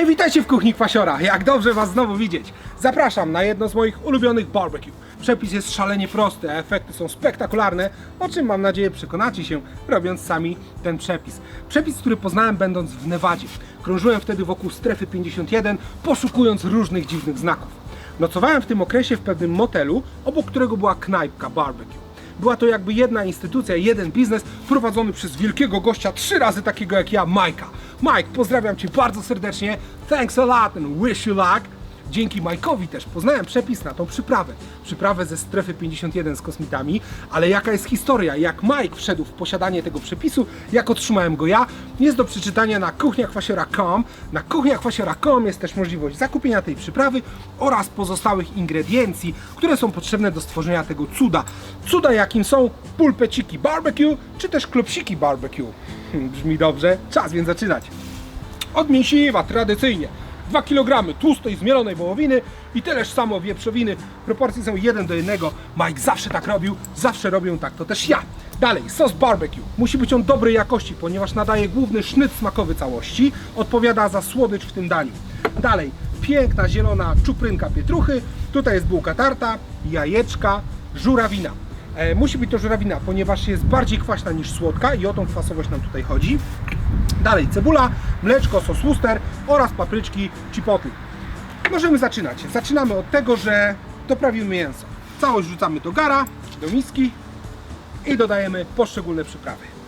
Hej, witajcie w kuchni Kwasiora. Jak dobrze Was znowu widzieć. Zapraszam na jedno z moich ulubionych barbecue. Przepis jest szalenie prosty, a efekty są spektakularne, o czym mam nadzieję przekonacie się, robiąc sami ten przepis. Przepis, który poznałem będąc w Nevadzie. Krążyłem wtedy wokół strefy 51, poszukując różnych dziwnych znaków. Nocowałem w tym okresie w pewnym motelu, obok którego była knajpka barbecue. Była to jakby jedna instytucja, jeden biznes prowadzony przez wielkiego gościa, trzy razy takiego jak ja, Majka. Mike, pozdrawiam Cię bardzo serdecznie. Thanks a lot and wish you luck. Dzięki Majkowi też poznałem przepis na tą przyprawę. Przyprawę ze strefy 51 z kosmitami, ale jaka jest historia, jak Mike wszedł w posiadanie tego przepisu, jak otrzymałem go ja, jest do przeczytania na kuchniakwasiora.com. Na kuchniakwasiora.com jest też możliwość zakupienia tej przyprawy oraz pozostałych ingrediencji, które są potrzebne do stworzenia tego cuda. Cuda jakim są pulpeciki barbecue, czy też klopsiki barbecue. Brzmi dobrze, czas więc zaczynać. Od mięsiwa tradycyjnie 2 kg tłustej, zmielonej wołowiny i tyleż samo wieprzowiny. Proporcje są 1 do 1. Mike zawsze tak robił, zawsze robią tak, to też ja. Dalej, sos barbecue. Musi być on dobrej jakości, ponieważ nadaje główny sznyt smakowy całości. Odpowiada za słodycz w tym daniu. Dalej, piękna zielona czuprynka pietruchy. Tutaj jest bułka tarta, jajeczka, żurawina. E, musi być to żurawina, ponieważ jest bardziej kwaśna niż słodka i o tą kwasowość nam tutaj chodzi. Dalej cebula, mleczko, sos Worcester oraz papryczki chipotle. Możemy zaczynać. Zaczynamy od tego, że doprawimy mięso. Całość wrzucamy do gara, do miski i dodajemy poszczególne przyprawy.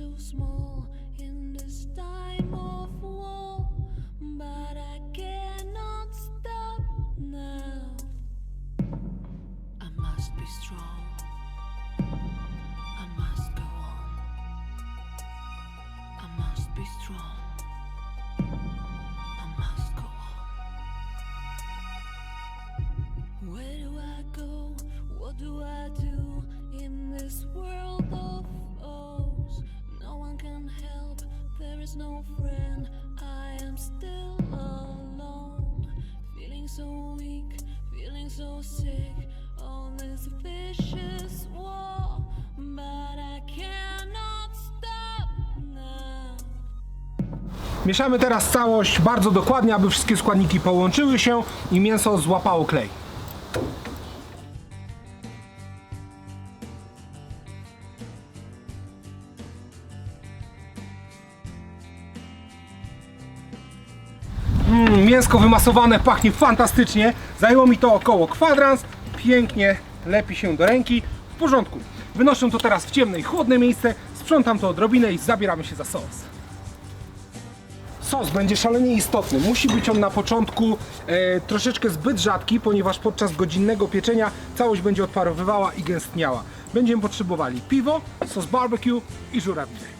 So small in this time of war. But I cannot stop now. I must be strong. I must go on. I must be strong. Mieszamy teraz całość bardzo dokładnie, aby wszystkie składniki połączyły się i mięso złapało klej. Mm, mięsko wymasowane pachnie fantastycznie. Zajęło mi to około kwadrans. Pięknie lepi się do ręki. W porządku. Wynoszę to teraz w ciemne i chłodne miejsce. Sprzątam to odrobinę i zabieramy się za sos. Sos będzie szalenie istotny. Musi być on na początku e, troszeczkę zbyt rzadki, ponieważ podczas godzinnego pieczenia całość będzie odparowywała i gęstniała. Będziemy potrzebowali piwo, sos barbecue i żurawinę.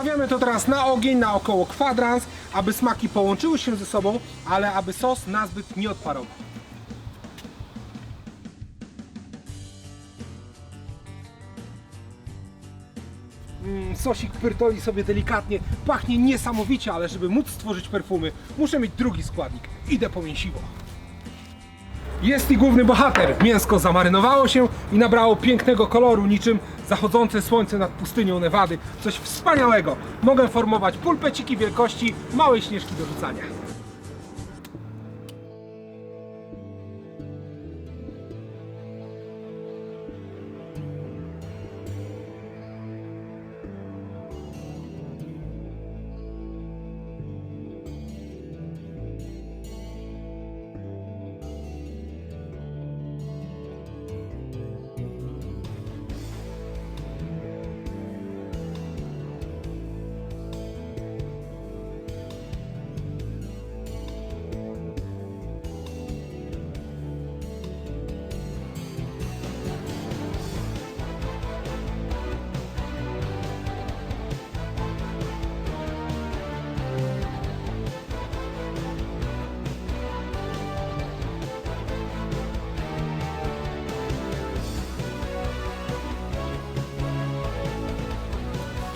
Stawiamy to teraz na ogień na około kwadrans, aby smaki połączyły się ze sobą, ale aby sos nazbyt nie odparował. Mm, sosik pyrtoli sobie delikatnie, pachnie niesamowicie, ale żeby móc stworzyć perfumy, muszę mieć drugi składnik. Idę po mięsiwo. Jest i główny bohater. Mięsko zamarynowało się i nabrało pięknego koloru, niczym zachodzące słońce nad pustynią Nevady. Coś wspaniałego. Mogę formować pulpeciki wielkości małej śnieżki do rzucania.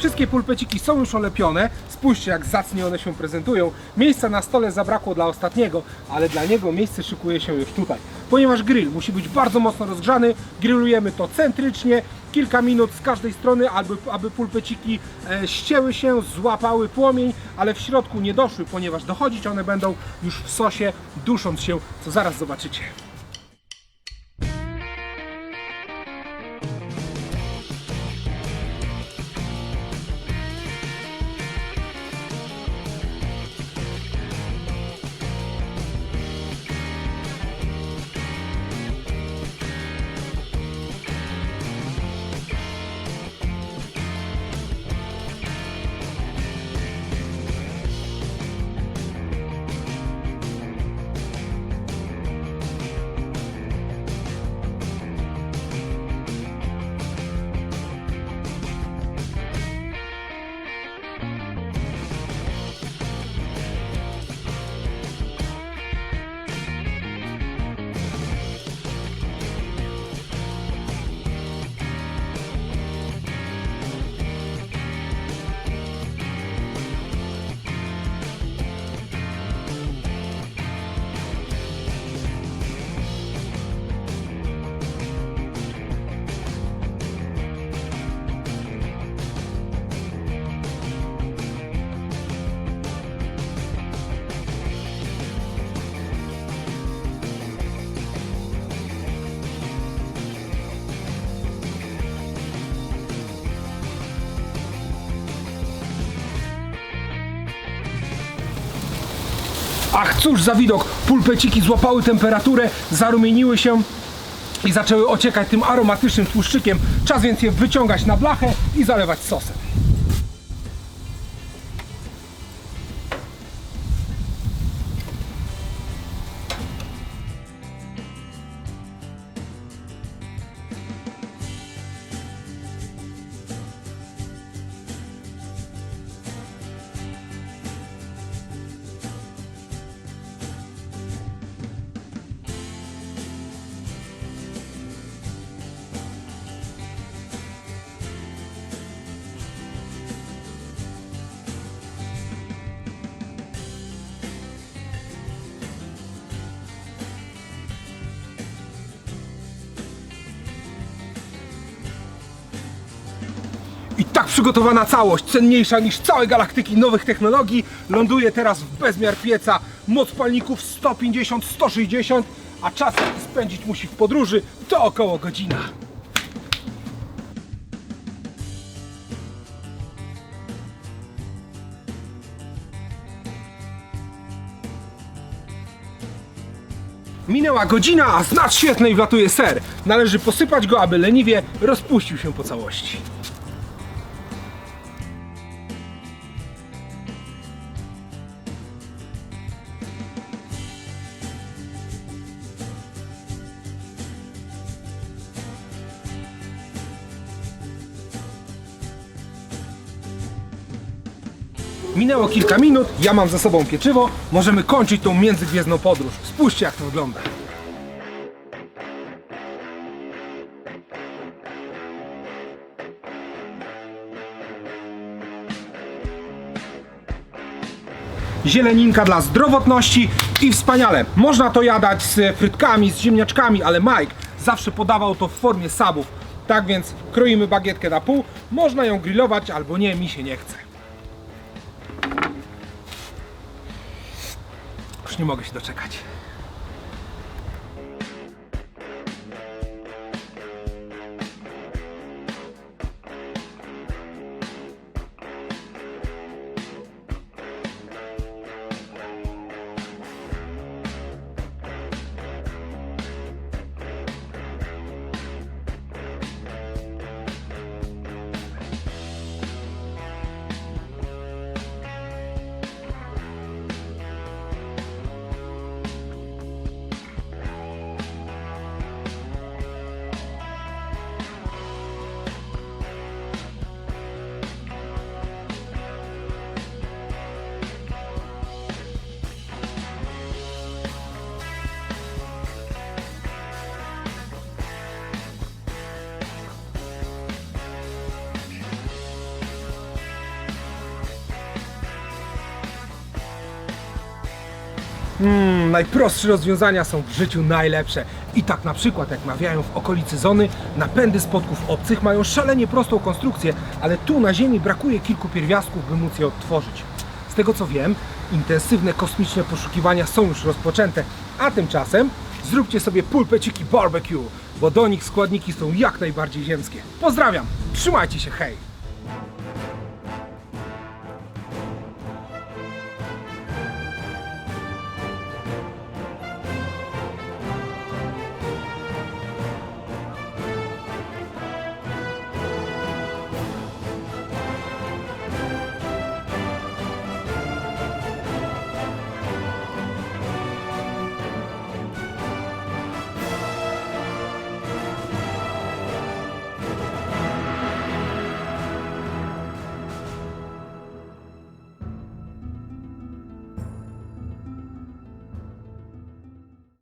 Wszystkie pulpeciki są już olepione. Spójrzcie, jak zacnie one się prezentują. Miejsca na stole zabrakło dla ostatniego, ale dla niego miejsce szykuje się już tutaj. Ponieważ grill musi być bardzo mocno rozgrzany, grillujemy to centrycznie, kilka minut z każdej strony, aby, aby pulpeciki e, ścięły się, złapały płomień, ale w środku nie doszły, ponieważ dochodzić one będą już w sosie, dusząc się, co zaraz zobaczycie. Ach, cóż za widok! Pulpeciki złapały temperaturę, zarumieniły się i zaczęły ociekać tym aromatycznym tłuszczykiem. Czas więc je wyciągać na blachę i zalewać sosem. Tak przygotowana całość, cenniejsza niż całe galaktyki nowych technologii, ląduje teraz w bezmiar pieca. Moc palników 150-160, a czas spędzić musi w podróży to około godzina. Minęła godzina, a z nad świetnej wlatuje ser. Należy posypać go, aby leniwie rozpuścił się po całości. Minęło kilka minut, ja mam za sobą pieczywo, możemy kończyć tą międzygwiezdną podróż. Spójrzcie jak to wygląda. Zieleninka dla zdrowotności i wspaniale. Można to jadać z frytkami, z ziemniaczkami, ale Mike zawsze podawał to w formie sabów. Tak więc kroimy bagietkę na pół, można ją grillować albo nie, mi się nie chce. Już nie mogę się doczekać. Najprostsze rozwiązania są w życiu najlepsze. I tak na przykład, jak mawiają w okolicy zony, napędy spotków obcych mają szalenie prostą konstrukcję, ale tu na Ziemi brakuje kilku pierwiastków, by móc je odtworzyć. Z tego co wiem, intensywne kosmiczne poszukiwania są już rozpoczęte, a tymczasem zróbcie sobie pulpeciki barbecue, bo do nich składniki są jak najbardziej ziemskie. Pozdrawiam, trzymajcie się, hej!